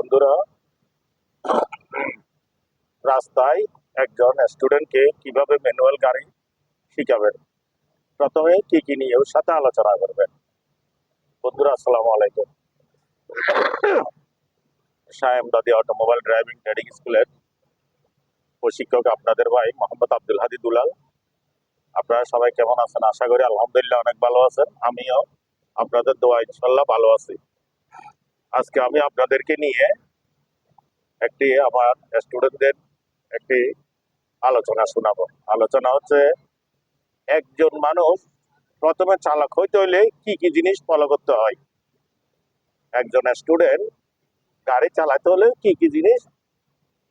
বন্ধুরা, রাস্তায় একজন স্টুডেন্টকে কীভাবে ম্যানুয়াল গাড়ি শিখাবেন? প্রথমে কি কি নিয়ে ওর সাথে আলোচনা করবেন। বন্ধুরা, আসসালামু আলাইকুম। সায়েম দাদি অটোমোবাইল ড্রাইভিং ট্রেনিং স্কুলের প্রশিক্ষক আপনাদের ভাই মোহাম্মদ আব্দুল হাদি দুলাল। আপনারা সবাই কেমন আছেন? আশা করি আলহামদুলিল্লাহ অনেক ভালো আছেন। আমিও আপনাদের দোয়া ইনশাল্লাহ ভালো আছি। আজকে আমি আপনাদেরকে নিয়ে একটি আমার স্টুডেন্টদের একটি আলোচনা শোনাবো। আলোচনা হচ্ছে, একজন মানুষ প্রথমে চালক হইতে হইলে কি কি জিনিস ফলো করতে হয়? একজন স্টুডেন্ট গাড়ি চালাতে হলে কি কি জিনিস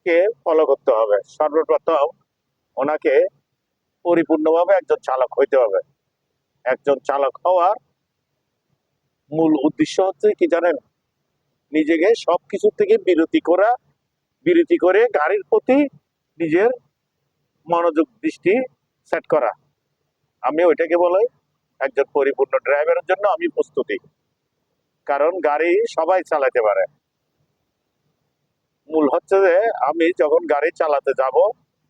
কে ফলো করতে হবে? সর্বপ্রথম ওনাকে পরিপূর্ণভাবে একজন চালক হইতে হবে। একজন চালক হওয়ার মূল উদ্দেশ্য হচ্ছে কি জানেন? নিজেকে সব কিছু থেকে বিরতি করা, বিরতি করে গাড়ির প্রতি নিজের মনোযোগ, দৃষ্টি সেট করা। আমি ওইটাকে বলে একজন পরিপূর্ণ ড্রাইভারের জন্য আমি প্রস্তুতি। কারণ গাড়ি সবাই চালাতে পারে। মূল হচ্ছে যে আমি যখন গাড়ি চালাতে যাব,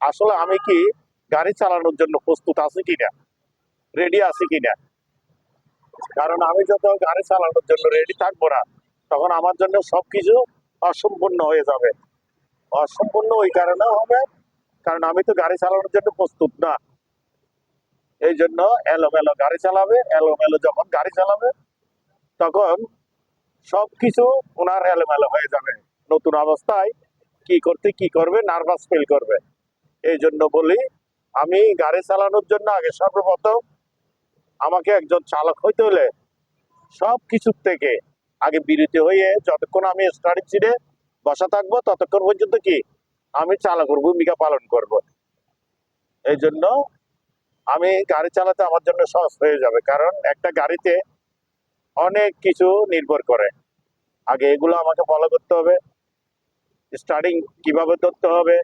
আসলে আমি কি গাড়ি চালানোর জন্য প্রস্তুত আছি কিনা? রেডি আছি কিনা? কারণ আমি যত গাড়ি চালানোর জন্য রেডি থাকব না তখন আমার জন্য সবকিছু অসম্পূর্ণ হয়ে যাবে। অসম্পূর্ণ ওই কারণে হবে, কারণ আমি তো গাড়ি চালানোর জন্য প্রস্তুত না। এই জন্য এলোমেলো গাড়ি চালাবে, এলোমেলো যখন গাড়ি চালাবে, তখন সবকিছু ওনার এলোমেলো হয়ে যাবে। নতুন অবস্থায় কি করতে, কি করবে নার্ভাস ফিল করবে। এই জন্য বলি, আমি গাড়ি চালানোর জন্য আগে সর্বপ্রথম আমাকে একজন চালক হইতে হলে সব কিছুর থেকে আগে বিরতি হয়ে যতক্ষণ আমি স্টার্টিং সিটে বসা থাকব, ততক্ষণ পর্যন্ত কি? আমি চালকের ভূমিকা পালন করব। এই জন্য আমি গাড়ি চালাতে আমার জন্য সহজ হয়ে যাবে, কারণ একটা গাড়িতে অনেক কিছু নির্ভর করে। আগে এগুলো আমাকে ফলো করতে হবে। স্টার্টিং কীভাবে ধরতে হবে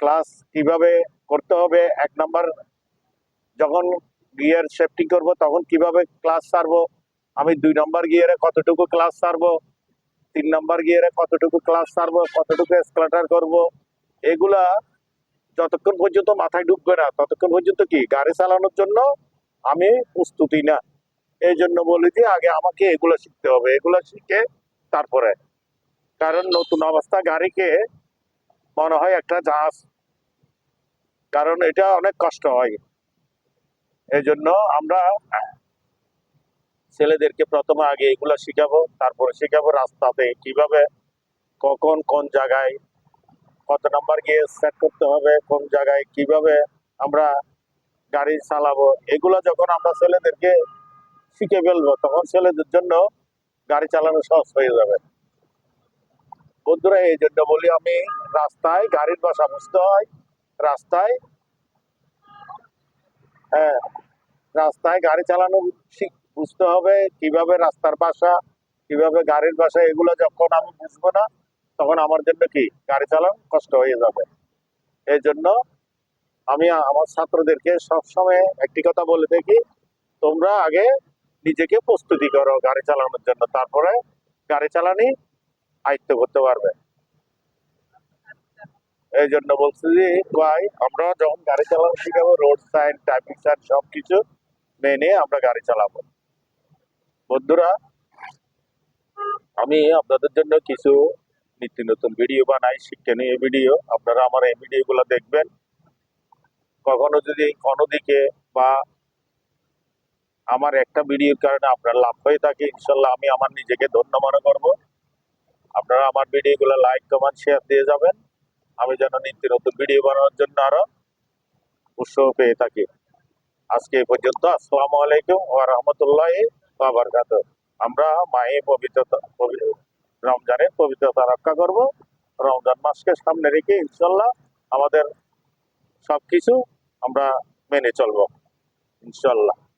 ক্লাস কীভাবে করতে হবে, এক নাম্বার যখন গিয়ার সেফটি করব, তখন কীভাবে ক্লাস সারবো আমি দুই নম্বর গিয়ারে কতটুকু ক্লাস সারবো তিন নম্বর গিয়ারে কতটুকু ক্লাস সারবো কতটুকু এসক্লেটার করব, এগুলা যতক্ষণ পর্যন্ত মাথায় ঢুকবে না, ততক্ষণ পর্যন্ত কি গাড়ি চালানোর জন্য আমি প্রস্তুতি না। এই জন্য বলি যে আগে আমাকে এগুলো শিখতে হবে, এগুলো শিখে তারপরে। কারণ নতুন অবস্থা গাড়িকে মনে হয় একটা জাহাজ। কারণ এটা অনেক কষ্ট হয়। এই জন্য আমরা ছেলেদেরকে প্রথমে আগে এগুলো শিখাবো, তারপরে শিখাবো রাস্তাতে কীভাবে কখন কোন জায়গায় কত নাম্বার গিয়ে সেট করতে হবে, কোন জায়গায় কীভাবে আমরা গাড়ি চালাবো, এগুলো যখন আমরা ছেলেদেরকে শিখে ফেলব, তখন ছেলেদের জন্য গাড়ি চালানো সহজ হয়ে যাবে। বন্ধুরা, এই জন্য বলি আমি, রাস্তায় গাড়ির বাসা বুঝতে হয়, রাস্তায় হ্যাঁ রাস্তায় গাড়ি চালানো শিখ- বুঝতে হবে কীভাবে রাস্তার বাসা কীভাবে গাড়ির বাসা এগুলো যখন আমি বুঝব না, তখন আমার জন্য কি? গাড়ি চালানো কষ্ট হয়ে যাবে। এই জন্য আমি আমার ছাত্রদেরকে সবসময় একটি কথা বলে দেখি, তোমরা আগে নিজেকে প্রস্তুতি করো গাড়ি চালানোর জন্য, তারপরে গাড়ি চালানি আয়ত্ত করতে পারবে। এই জন্য বলছি যে, ভাই, আমরা যখন গাড়ি চালানো শিখাবো রোড সাইন ট্রাফিক সাইন সবকিছু মেনে আমরা গাড়ি চালাবো। বন্ধুরা, আমি আপনাদের জন্য কিছু নিত্য নতুন ভিডিও বানাই শিক্ষণীয় ভিডিও আপনারা আমার এই ভিডিওগুলো দেখবেন। কখনো যদি কোনো দিকে বা আমার একটা ভিডিওর কারণে আপনার লাভ হয়ে থাকে, ইনশাল্লাহ আমি আমার নিজেকে ধন্য মনে করব। আপনারা আমার ভিডিওগুলো লাইক কমেন্ট শেয়ার দিয়ে যাবেন। আমি যেন নিত্য নতুন ভিডিও বানানোর জন্য আরও উৎসাহ পেয়ে থাকি। আজকে এই পর্যন্ত, আসসালামু আলাইকুম ওয়া রাহমাতুল্লাহি ওয়া বারাকাতুহু আমরা মায়ে পবিত্রতা, পবি- রমজানের পবিত্রতা রক্ষা করব। রমজান মাসকে সামনে রেখে ইনশাল্লাহ আমাদের সব কিছু আমরা মেনে চলব। ইনশাল্লাহ।